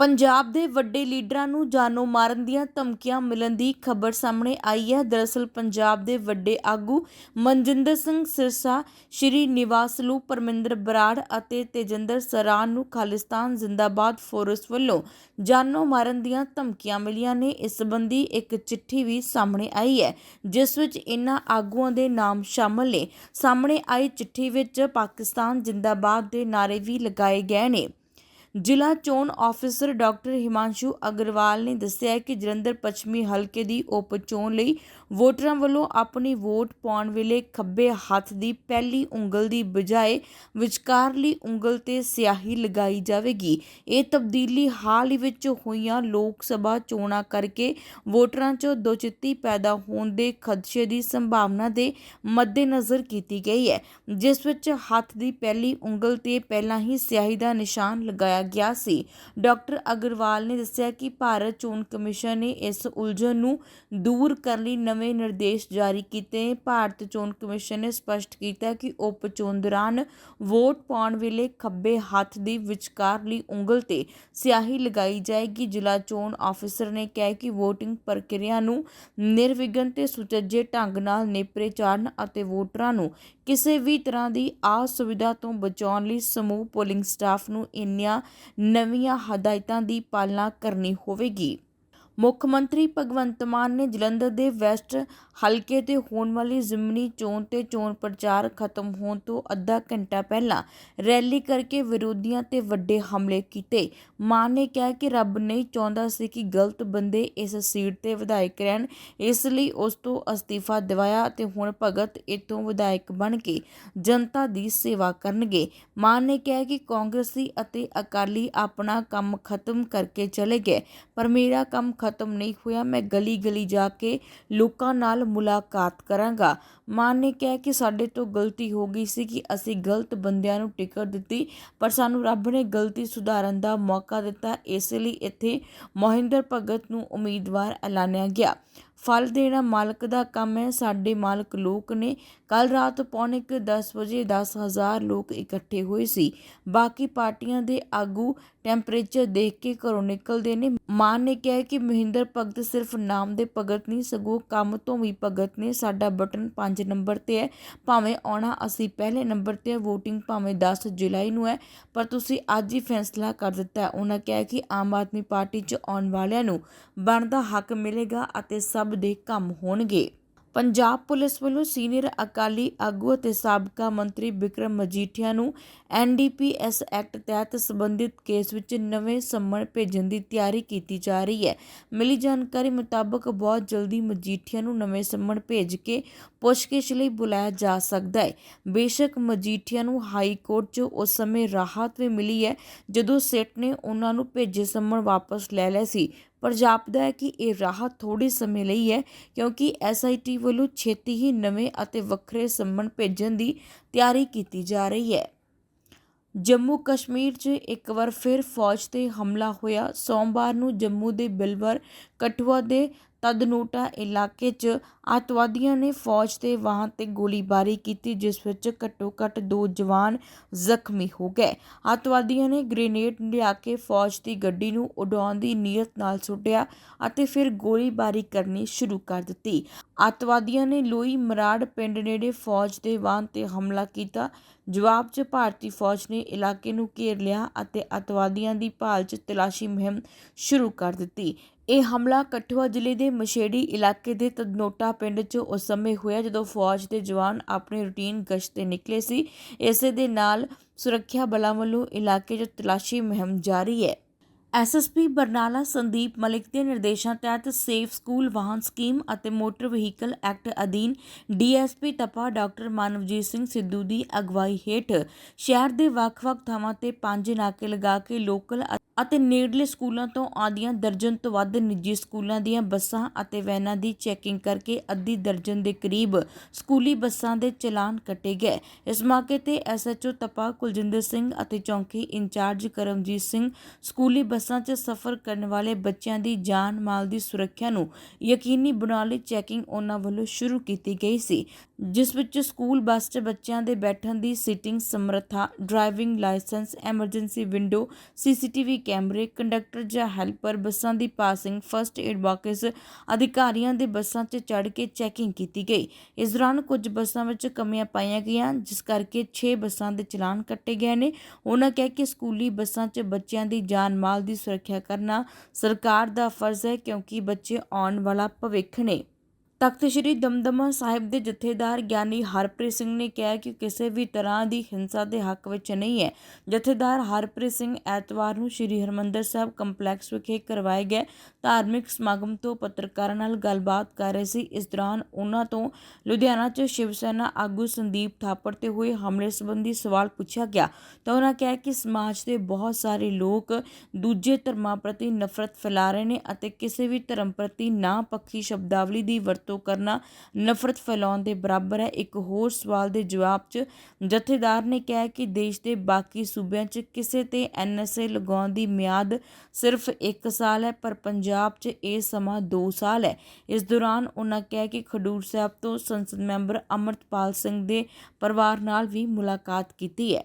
ਪੰਜਾਬ ਦੇ ਵੱਡੇ ਲੀਡਰਾਂ ਨੂੰ ਜਾਨੋਂ ਮਾਰਨ ਦੀਆਂ ਧਮਕੀਆਂ ਮਿਲਣ ਦੀ ਖਬਰ ਸਾਹਮਣੇ ਆਈ ਹੈ। ਦਰਅਸਲ, ਪੰਜਾਬ ਦੇ ਵੱਡੇ ਆਗੂ ਮਨਜਿੰਦਰ ਸਿੰਘ ਸਿਰਸਾ, ਸ਼੍ਰੀ ਨਿਵਾਸਲੂ ਪਰਮਿੰਦਰ ਬਰਾੜ ਅਤੇ ਤੇਜਿੰਦਰ ਸਰਾਨ ਨੂੰ ਖਾਲਿਸਤਾਨ ਜ਼ਿੰਦਾਬਾਦ ਫੋਰਸ ਵੱਲੋਂ ਜਾਨੋਂ ਮਾਰਨ ਦੀਆਂ ਧਮਕੀਆਂ ਮਿਲੀਆਂ ਨੇ। ਇਸ ਸੰਬੰਧੀ ਇੱਕ ਚਿੱਠੀ ਵੀ ਸਾਹਮਣੇ ਆਈ ਹੈ, ਜਿਸ ਵਿੱਚ ਇਨ੍ਹਾਂ ਆਗੂਆਂ ਦੇ ਨਾਮ ਸ਼ਾਮਲ ਨੇ। ਸਾਹਮਣੇ ਆਈ ਚਿੱਠੀ ਵਿੱਚ ਪਾਕਿਸਤਾਨ ਜ਼ਿੰਦਾਬਾਦ ਦੇ ਨਾਅਰੇ ਵੀ ਲਗਾਏ ਗਏ ਨੇ। ਜ਼ਿਲ੍ਹਾ ਚੋਣ ਆਫੀਸਰ ਡਾਕਟਰ ਹਿਮਾਂਸ਼ੂ ਅਗਰਵਾਲ ਨੇ ਦੱਸਿਆ ਕਿ ਜਲੰਧਰ ਪੱਛਮੀ ਹਲਕੇ ਦੀ ਉਪ ਚੋਣ ਲਈ ਵੋਟਰਾਂ ਵੱਲੋਂ ਆਪਣੀ ਵੋਟ ਪਾਉਣ ਵੇਲੇ ਖੱਬੇ ਹੱਥ ਦੀ ਪਹਿਲੀ ਉਂਗਲ ਦੀ ਬਜਾਏ ਵਿਚਕਾਰਲੀ ਉਂਗਲ ਤੇ ਸਿਆਹੀ ਲਗਾਈ ਜਾਵੇਗੀ। ਇਹ ਤਬਦੀਲੀ ਹਾਲ ਹੀ ਵਿੱਚ ਹੋਈਆਂ ਲੋਕ ਸਭਾ ਚੋਣਾਂ ਕਰਕੇ ਵੋਟਰਾਂ 'ਚ ਦੋਚਿੱਤੀ ਪੈਦਾ ਹੋਣ ਦੇ ਖਦਸ਼ੇ ਦੀ ਸੰਭਾਵਨਾ ਦੇ ਮੱਦੇਨਜ਼ਰ ਕੀਤੀ ਗਈ ਹੈ, ਜਿਸ ਵਿੱਚ ਹੱਥ ਦੀ ਪਹਿਲੀ ਉਂਗਲ ਤੇ ਪਹਿਲਾਂ ਹੀ ਸਿਆਹੀ ਦਾ ਨਿਸ਼ਾਨ ਲਗਾਇਆ ਗਿਆ ਸੀ। ਡਾਕਟਰ ਅਗਰਵਾਲ ਨੇ ਦੱਸਿਆ ਕਿ ਭਾਰਤ ਚੋਣ ਕਮਿਸ਼ਨ ਨੇ ਇਸ ਉਲਝਣ ਨੂੰ ਦੂਰ ਕਰਨ ਲਈ ਨਵੇਂ ਨਿਰਦੇਸ਼ ਜਾਰੀ ਕੀਤੇ। ਭਾਰਤ ਚੋਣ ਕਮਿਸ਼ਨ ਨੇ ਸਪਸ਼ਟ ਕੀਤਾ ਕਿ ਉਪ ਚੋਣ ਦੌਰਾਨ ਵੋਟ ਪਾਉਣ ਵੇਲੇ ਖੱਬੇ ਹੱਥ ਦੀ ਵਿਚਕਾਰਲੀ ਉਂਗਲ ਤੇ ਸਿਆਹੀ ਲਗਾਈ ਜਾਏਗੀ। ਜ਼ਿਲ੍ਹਾ ਚੋਣ ਆਫੀਸਰ ਨੇ ਕਿਹਾ ਕਿ VOTING ਪ੍ਰਕਿਰਿਆ ਨੂੰ ਨਿਰਵਿਘਨ ਤੇ ਸੁਚੱਜੇ ਢੰਗ ਨਾਲ ਨੇਪਰੇ ਚਾੜਨ ਅਤੇ ਵੋਟਰਾਂ ਨੂੰ ਕਿਸੇ ਵੀ ਤਰ੍ਹਾਂ ਦੀ ਅਸੁਵਿਧਾ ਤੋਂ ਬਚਾਉਣ ਲਈ ਸਮੂਹ ਪੋਲਿੰਗ ਸਟਾਫ ਨੂੰ ਇੰਨੀਆਂ ਨਵੀਆਂ ਹਦਾਇਤਾਂ ਦੀ ਪਾਲਣਾ ਕਰਨੀ ਹੋਵੇਗੀ। ਮੁੱਖ ਮੰਤਰੀ ਭਗਵੰਤ ਮਾਨ ਨੇ ਜਲੰਧਰ ਦੇ ਵੈਸਟ ਹਲਕੇ ਤੇ ਹੋਣ ਵਾਲੀ ਜ਼ਿਮਨੀ ਚੋਣ ਤੇ ਚੋਣ ਪ੍ਰਚਾਰ ਖਤਮ ਹੋਣ ਤੋਂ ਅੱਧਾ ਘੰਟਾ ਪਹਿਲਾਂ ਰੈਲੀ ਕਰਕੇ ਵਿਰੋਧੀਆਂ ਤੇ ਵੱਡੇ ਹਮਲੇ ਕੀਤੇ। ਮਾਨ ਨੇ ਕਿਹਾ ਕਿ ਰੱਬ ਨਹੀਂ ਚਾਹੁੰਦਾ ਸੀ ਕਿ ਗਲਤ ਬੰਦੇ ਇਸ ਸੀਟ ਤੇ ਵਿਧਾਇਕ ਰਹਿਣ। ਇਸ ਲਈ ਉਸ ਤੋਂ ਅਸਤੀਫਾ ਦਿਵਾਇਆ ਤੇ ਹੁਣ ਭਗਤ ਇਤੋਂ ਵਿਧਾਇਕ ਬਣ ਕੇ ਜਨਤਾ ਦੀ ਸੇਵਾ ਕਰਨਗੇ। ਮਾਨ ਨੇ ਕਿਹਾ ਕਿ ਕਾਂਗਰਸੀ ਅਤੇ ਅਕਾਲੀ ਆਪਣਾ ਕੰਮ ਖਤਮ ਕਰਕੇ ਚਲੇ ਗਏ, ਪਰ ਮੇਰਾ ਕੰਮ ਖਤਮ ਨਹੀਂ ਹੋਇਆ, ਮੈਂ ਗਲੀ ਗਲੀ ਜਾ ਕੇ ਲੋਕਾਂ ਨਾਲ ਮੁਲਾਕਾਤ ਕਰਾਂਗਾ। ਮਾਨ ਨੇ ਕਿਹਾ ਕਿ ਸਾਡੇ ਤੋਂ ਗਲਤੀ ਹੋ ਗਈ ਸੀ ਕਿ ਅਸੀਂ ਗਲਤ ਬੰਦਿਆਂ ਨੂੰ ਟਿਕਟ ਦਿੱਤੀ, ਪਰ ਸਾਨੂੰ ਰੱਬ ਨੇ ਗਲਤੀ ਸੁਧਾਰਨ ਦਾ ਮੌਕਾ ਦਿੱਤਾ। ਇਸ ਲਈ ਇੱਥੇ ਮੋਹਿੰਦਰ ਭਗਤ ਨੂੰ ਉਮੀਦਵਾਰ ਐਲਾਨਿਆ ਗਿਆ। ਫਲ ਦੇਣਾ ਮਾਲਕ ਦਾ ਕੰਮ ਹੈ। ਸਾਡੇ ਮਾਲਕ ਲੋਕ ਨੇ ਕੱਲ ਰਾਤ ਪੌਣੇ ਕੁ 10 ਵਜੇ 10000 ਲੋਕ ਇਕੱਠੇ ਹੋਏ ਸੀ। ਬਾਕੀ ਪਾਰਟੀਆਂ ਦੇ ਆਗੂ ਟੈਂਪਰੇਚਰ ਦੇਖ ਕੇ ਘਰੋਂ ਨਿਕਲਦੇ ਨੇ। ਮਾਨ ਨੇ ਕਿਹਾ ਕਿ ਮਹਿੰਦਰ ਭਗਤ ਸਿਰਫ ਨਾਮ ਦੇ ਭਗਤ ਨਹੀਂ, ਸਗੋਂ ਕੰਮ ਤੋਂ ਵੀ ਭਗਤ ਨੇ ਸਾਡਾ ਬਟਨ 5 ਨੰਬਰ ਤੇ ਹੈ। ਭਾਵੇਂ ਆਉਣਾ ਅਸੀਂ ਪਹਿਲੇ ਨੰਬਰ ਤੇ ਹੈ, VOTING ਭਾਵੇਂ 10 ਜੁਲਾਈ ਨੂੰ ਹੈ, ਪਰ ਤੁਸੀਂ ਅੱਜ ਹੀ ਫੈਸਲਾ ਕਰ ਦਿੱਤਾ ਉਹਨਾਂ ਕਿਹਾ ਕਿ ਆਮ ਆਦਮੀ ਪਾਰਟੀ 'ਚ ਆਉਣ ਵਾਲਿਆਂ ਨੂੰ ਬਣਦਾ ਹੱਕ ਮਿਲੇਗਾ ਅਤੇ ਸਭ ਦੇ ਕੰਮ ਹੋਣਗੇ। ਪੰਜਾਬ ਪੁਲਿਸ ਵੱਲੋਂ ਸੀਨੀਅਰ ਅਕਾਲੀ ਆਗੂ ਅਤੇ ਸਾਬਕਾ ਮੰਤਰੀ ਵਿਕਰਮ ਮਜੀਠੀਆ ਨੂੰ ਐਨਡੀਪੀਐਸ ਐਕਟ ਤਹਿਤ ਸੰਬੰਧਿਤ ਕੇਸ ਵਿੱਚ ਨਵੇਂ ਸੰਮਣ ਭੇਜਣ ਦੀ ਤਿਆਰੀ ਕੀਤੀ ਜਾ ਰਹੀ ਹੈ। ਮਿਲੀ ਜਾਣਕਾਰੀ ਮੁਤਾਬਕ ਬਹੁਤ ਜਲਦੀ ਮਜੀਠੀਆ ਨੂੰ ਨਵੇਂ ਸੰਮਣ ਭੇਜ ਕੇ ਪੁੱਛਗਿੱਛ ਲਈ ਬੁਲਾਇਆ ਜਾ ਸਕਦਾ ਹੈ। ਬੇਸ਼ੱਕ ਮਜੀਠੀਆ ਨੂੰ ਹਾਈ ਕੋਰਟ 'ਚ ਉਸ ਸਮੇਂ ਰਾਹਤ ਵੀ ਮਿਲੀ ਹੈ ਜਦੋਂ ਸਿੱਟ ਨੇ ਉਹਨਾਂ ਨੂੰ ਭੇਜੇ ਸੰਮਣ ਵਾਪਸ ਲੈ ਲਿਆ ਸੀ। ਪਰ ਜਾਪਦਾ ਹੈ ਕਿ ਇਹ ਰਾਹਤ ਥੋੜੀ ਸਮੇਂ ਲਈ ਹੈ ਕਿਉਂਕਿ ਐਸਆਈਟੀ ਵੱਲੋਂ ਛੇਤੀ ਹੀ ਨਵੇਂ ਅਤੇ ਵੱਖਰੇ ਸੰਮਣ ਭੇਜਣ ਦੀ ਤਿਆਰੀ ਕੀਤੀ ਜਾ ਰਹੀ ਹੈ। ਜੰਮੂ ਕਸ਼ਮੀਰ 'ਚ ਇੱਕ ਵਾਰ ਫਿਰ ਫੌਜ ਤੇ ਹਮਲਾ ਹੋਇਆ। ਸੋਮਵਾਰ ਨੂੰ ਜੰਮੂ ਦੇ ਬਿਲਵਰ ਕਠੂਆ ਦੇ ਤਦਨੋਟਾ ਇਲਾਕੇ 'ਚ ਅੱਤਵਾਦੀਆਂ ਨੇ ਫੌਜ ਦੇ ਵਾਹਨ ਤੇ ਗੋਲੀਬਾਰੀ ਕੀਤੀ, ਜਿਸ ਵਿੱਚ ਘੱਟੋ-ਘੱਟ ਦੋ ਜਵਾਨ ਜ਼ਖਮੀ ਹੋ ਗਏ। ਅੱਤਵਾਦੀਆਂ ਨੇ ਗ੍ਰੇਨੇਡ ਲਿਆ ਕੇ ਫੌਜ ਦੀ ਗੱਡੀ ਨੂੰ ਉਡਾਉਣ ਦੀ ਨੀਅਤ ਨਾਲ ਸੁੱਟਿਆ ਅਤੇ ਫਿਰ ਗੋਲੀਬਾਰੀ ਕਰਨੀ ਸ਼ੁਰੂ ਕਰ ਦਿੱਤੀ। ਅੱਤਵਾਦੀਆਂ ਨੇ ਲੋਈ ਮਰਾੜ ਪਿੰਡ ਨੇੜੇ ਫੌਜ ਦੇ ਵਾਹਨ ਤੇ ਹਮਲਾ ਕੀਤਾ। ਜਵਾਬ 'ਚ ਭਾਰਤੀ ਫੌਜ ਨੇ ਇਲਾਕੇ ਨੂੰ ਘੇਰ ਲਿਆ ਅਤੇ ਅੱਤਵਾਦੀਆਂ ਦੀ ਭਾਲ 'ਚ ਤਲਾਸ਼ੀ ਮੁਹਿੰਮ ਸ਼ੁਰੂ ਕਰ ਦਿੱਤੀ। ਇਹ ਹਮਲਾ ਕਠੂਆ ਜ਼ਿਲ੍ਹੇ ਦੇ ਮਸ਼ੇੜੀ ਇਲਾਕੇ ਦੇ ਤਦਨੋਟਾ ਪਿੰਡ 'ਚ ਉਸ ਸਮੇਂ ਹੋਇਆ ਜਦੋਂ ਫੌਜ ਦੇ ਜਵਾਨ ਆਪਣੀ ਰੂਟੀਨ ਗਸ਼ਤ ਤੇ ਨਿਕਲੇ ਸੀ। ਇਸੇ ਦੇ ਨਾਲ ਸੁਰੱਖਿਆ ਬਲਾਂ ਵੱਲੋਂ ਇਲਾਕੇ 'ਚ ਤਲਾਸ਼ੀ ਮੁਹਿੰਮ ਜਾਰੀ ਹੈ। ਐਸਐਸਪੀ ਬਰਨਾਲਾ ਸੰਦੀਪ ਮਲਿਕ ਦੇ ਨਿਰਦੇਸ਼ਾਂ ਤਹਿਤ ਸੇਫ ਸਕੂਲ, ਵਾਹਨ ਸਕੀਮ ਅਤੇ ਮੋਟਰ ਵਹੀਕਲ ਐਕਟ ਅਧੀਨ ਡੀਐਸਪੀ ਤਪਾ ਡਾਕਟਰ ਮਾਨਵਜੀਤ ਸਿੰਘ ਸਿੱਧੂ ਦੀ ਅਗਵਾਈ ਹੇਠ ਸ਼ਹਿਰ ਦੇ ਵੱਖ-ਵੱਖ ਥਾਵਾਂ ਤੇ ਪੰਜ ਨਾਕੇ ਲਗਾ ਕੇ ਲੋਕਲ ਅਤੇ ਨੇੜਲੇ ਸਕੂਲਾਂ ਤੋਂ ਆਉਂਦੀਆਂ ਦਰਜਨ ਤੋਂ ਵੱਧ ਨਿੱਜੀ ਸਕੂਲਾਂ ਦੀਆਂ ਬੱਸਾਂ ਅਤੇ ਵੈਨਾਂ ਦੀ ਚੈਕਿੰਗ ਕਰਕੇ ਅੱਧੀ ਦਰਜਨ ਦੇ ਕਰੀਬ ਸਕੂਲੀ ਬੱਸਾਂ ਦੇ ਚਲਾਨ ਕੱਟੇ ਗਏ। ਇਸ ਮੌਕੇ ਤੇ ਐਸਐਚਓ ਤਪਾ ਕੁਲਜਿੰਦਰ ਸਿੰਘ ਅਤੇ ਚੌਂਕੀ ਇੰਚਾਰਜ ਕਰਮਜੀਤ ਸਿੰਘ ਸਕੂਲੀ ਬੱਸਾਂ 'ਚ ਸਫ਼ਰ ਕਰਨ ਵਾਲੇ ਬੱਚਿਆਂ ਦੀ ਜਾਨ ਮਾਲ ਦੀ ਸੁਰੱਖਿਆ ਨੂੰ ਯਕੀਨੀ ਬਣਾਉਣ ਲਈ ਚੈਕਿੰਗ ਉਹਨਾਂ ਵੱਲੋਂ ਸ਼ੁਰੂ ਕੀਤੀ ਗਈ ਸੀ। ਜਿਸ ਵਿੱਚ ਸਕੂਲ ਬੱਸ 'ਚ ਬੱਚਿਆਂ ਦੇ ਬੈਠਣ ਦੀ ਸੀਟਿੰਗ, ਸਮਰੱਥਾ, driving licence, emergency window, CCTV ਕੈਮਰੇ, ਕੰਡਕਟਰ ਜਾਂ ਹੈਲਪਰ, ਬੱਸਾਂ ਦੀ ਪਾਸਿੰਗ, ਫਸਟ ਏਡ ਬਾਕਸ ਅਧਿਕਾਰੀਆਂ ਦੇ ਬੱਸਾਂ 'ਚ ਚੜ੍ਹ ਕੇ ਚੈਕਿੰਗ ਕੀਤੀ ਗਈ। ਇਸ ਦੌਰਾਨ ਕੁਝ ਬੱਸਾਂ ਵਿੱਚ ਕਮੀਆਂ ਪਾਈਆਂ ਗਈਆਂ, ਜਿਸ ਕਰਕੇ 6 ਬੱਸਾਂ ਦੇ ਚਲਾਨ ਕੱਟੇ ਗਏ ਨੇ। ਉਹਨਾਂ ਕਿਹਾ ਕਿ ਸਕੂਲੀ ਬੱਸਾਂ 'ਚ ਬੱਚਿਆਂ ਦੀ ਜਾਨ ਮਾਲ ਦੀ ਸੁਰੱਖਿਆ ਕਰਨਾ ਸਰਕਾਰ ਦਾ ਫਰਜ਼ ਹੈ, ਕਿਉਂਕਿ ਬੱਚੇ ਆਉਣ ਵਾਲਾ ਭਵਿੱਖ ਨੇ। ਤਖਤ ਸ੍ਰੀ ਦਮਦਮਾ ਸਾਹਿਬ ਦੇ ਜਥੇਦਾਰ ਗਿਆਨੀ ਹਰਪ੍ਰੀਤ ਸਿੰਘ ਨੇ ਕਿਹਾ ਕਿ ਕਿਸੇ ਵੀ ਤਰ੍ਹਾਂ ਦੀ ਹਿੰਸਾ ਦੇ ਹੱਕ ਵਿੱਚ ਨਹੀਂ ਹੈ। ਜਥੇਦਾਰ ਹਰਪ੍ਰੀਤ ਸਿੰਘ ਐਤਵਾਰ ਨੂੰ ਸ੍ਰੀ ਹਰਮੰਦਰ ਸਾਹਿਬ ਕੰਪਲੈਕਸ ਵਿਖੇ ਕਰਵਾਏ ਗਏ ਧਾਰਮਿਕ ਸਮਾਗਮ ਤੋਂ ਪੱਤਰਕਾਰਾਂ ਨਾਲ ਗੱਲਬਾਤ ਕਰ ਰਹੇ ਸੀ। ਇਸ ਦੌਰਾਨ ਉਹਨਾਂ ਤੋਂ ਲੁਧਿਆਣਾ 'ਚ ਸ਼ਿਵ ਸੈਨਾ ਆਗੂ ਸੰਦੀਪ ਥਾਪੜ ਤੇ ਹੋਏ ਹਮਲੇ ਸੰਬੰਧੀ ਸਵਾਲ ਪੁੱਛਿਆ ਗਿਆ। ਤਾਂ ਉਹਨਾਂ ਕਿਹਾ ਕਿ ਸਮਾਜ ਦੇ ਬਹੁਤ ਸਾਰੇ ਲੋਕ ਦੂਜੇ ਧਰਮਾਂ ਪ੍ਰਤੀ ਨਫ਼ਰਤ ਫੈਲਾ ਰਹੇ ਨੇ ਅਤੇ ਕਿਸੇ ਵੀ ਧਰਮ ਪ੍ਰਤੀ ਨਾ ਪੱਖੀ ਸ਼ਬਦਾਵਲੀ ਦੀ ਵਰਤੋਂ ਕਰਨਾ ਨਫ਼ਰਤ ਫੈਲਾਉਣ ਦੇ ਬਰਾਬਰ ਹੈ। ਇੱਕ ਹੋਰ ਸਵਾਲ ਦੇ ਜਵਾਬ 'ਚ ਜਥੇਦਾਰ ਨੇ ਕਿਹਾ ਕਿ ਦੇਸ਼ ਦੇ ਬਾਕੀ ਸੂਬਿਆਂ 'ਚ ਕਿਸੇ ਤੇ ਐਨਐਸਏ ਲਗਾਉਣ ਦੀ ਮਿਆਦ ਸਿਰਫ 1 ਸਾਲ ਹੈ, ਪਰ ਪੰਜਾਬ 'ਚ ਇਹ ਸਮਾਂ 2 ਸਾਲ ਹੈ। ਇਸ ਦੌਰਾਨ ਉਹਨਾਂ ਕਿਹਾ ਕਿ ਖਡੂਰ ਸਾਹਿਬ ਤੋਂ ਸੰਸਦ ਮੈਂਬਰ ਅਮਰਤਪਾਲ ਸਿੰਘ ਦੇ ਪਰਿਵਾਰ ਨਾਲ ਵੀ ਮੁਲਾਕਾਤ ਕੀਤੀ ਹੈ।